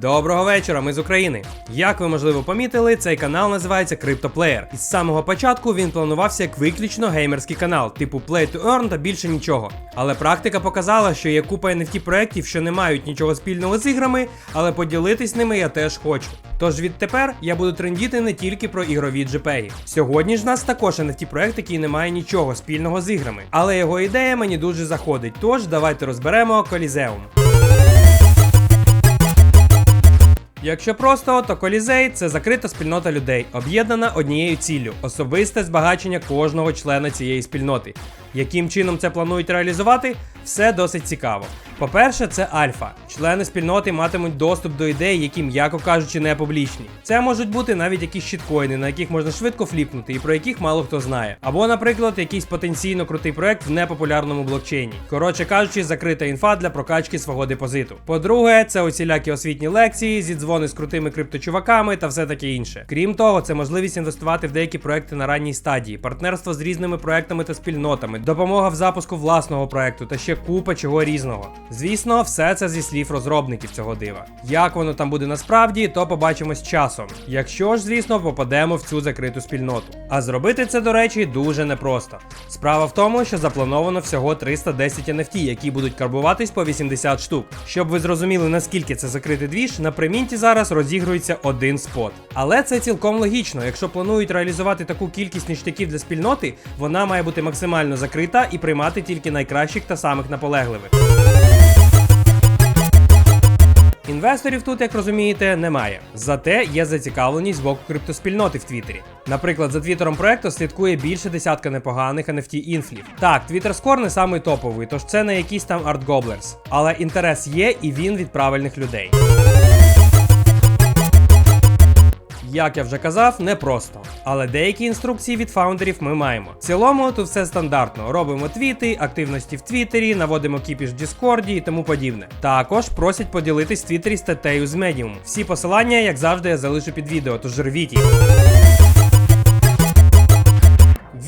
Доброго вечора, ми з України. Як ви можливо помітили, цей канал називається CryptoPlayer. І з самого початку він планувався як виключно геймерський канал, типу Play to Earn та більше нічого. Але практика показала, що є купа NFT проєктів, що не мають нічого спільного з іграми, але поділитись ними я теж хочу. Тож відтепер я буду трендіти не тільки про ігрові JPEG. Сьогодні ж в нас також NFT проект, який не має нічого спільного з іграми. Але його ідея мені дуже заходить. Тож давайте розберемо Колізеум. Якщо просто, то колізей це закрита спільнота людей, об'єднана однією ціллю особисте збагачення кожного члена цієї спільноти. Яким чином це планують реалізувати, все досить цікаво. По-перше, це альфа. Члени спільноти матимуть доступ до ідей, які, м'яко кажучи, не публічні. Це можуть бути навіть якісь щиткоїни, на яких можна швидко фліпнути і про яких мало хто знає. Або, наприклад, якийсь потенційно крутий проект в непопулярному блокчейні. Коротше кажучи, закрита інфа для прокачки свого депозиту. По-друге, це усілякі освітні лекції, зідзвони з крутими крипточуваками та все таке інше. Крім того, це можливість інвестувати в деякі проекти на ранній стадії, партнерство з різними проектами та спільнотами, допомога в запуску власного проекту та ще купа чого різного. Звісно, все це зі слів розробників цього дива. Як воно там буде насправді, то побачимось часом. Якщо ж, звісно, попадемо в цю закриту спільноту. А зробити це, до речі, дуже непросто. Справа в тому, що заплановано всього 310 NFT, які будуть карбуватись по 80 штук. Щоб ви зрозуміли, наскільки це закритий двіж, на примінті зараз розігрується один спот. Але це цілком логічно. Якщо планують реалізувати таку кількість ніштяків для спільноти, вона має бути максимально закрита і приймати тільки найкращих та самих наполегливих. Інвесторів тут, як розумієте, немає. Зате є зацікавленість з боку криптоспільноти в Твіттері. Наприклад, за твіттером проекту слідкує більше десятка непоганих NFT інфлів. Так, Twitter Score не самий топовий, тож це не якийсь там Gobblers. Але інтерес є і він від правильних людей. Як я вже казав, непросто. Але деякі інструкції від фаундерів ми маємо. В цілому тут все стандартно. Робимо твіти, активності в Твіттері, наводимо кіпіш в Діскорді і тому подібне. Також просять поділитись в Твіттері статтею з медіум. Всі посилання, як завжди, я залишу під відео, тож рвіть їх.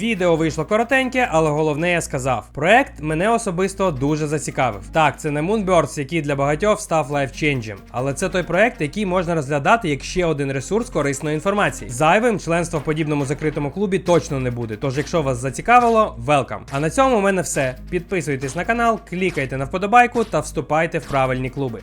Відео вийшло коротеньке, але головне я сказав. Проект мене особисто дуже зацікавив. Так, це не Moonbirds, який для багатьох став лайфченджем, але це той проект, який можна розглядати як ще один ресурс корисної інформації. Зайвим членство в подібному закритому клубі точно не буде. Тож, якщо вас зацікавило, велкам. А на цьому у мене все. Підписуйтесь на канал, клікайте на вподобайку та вступайте в правильні клуби.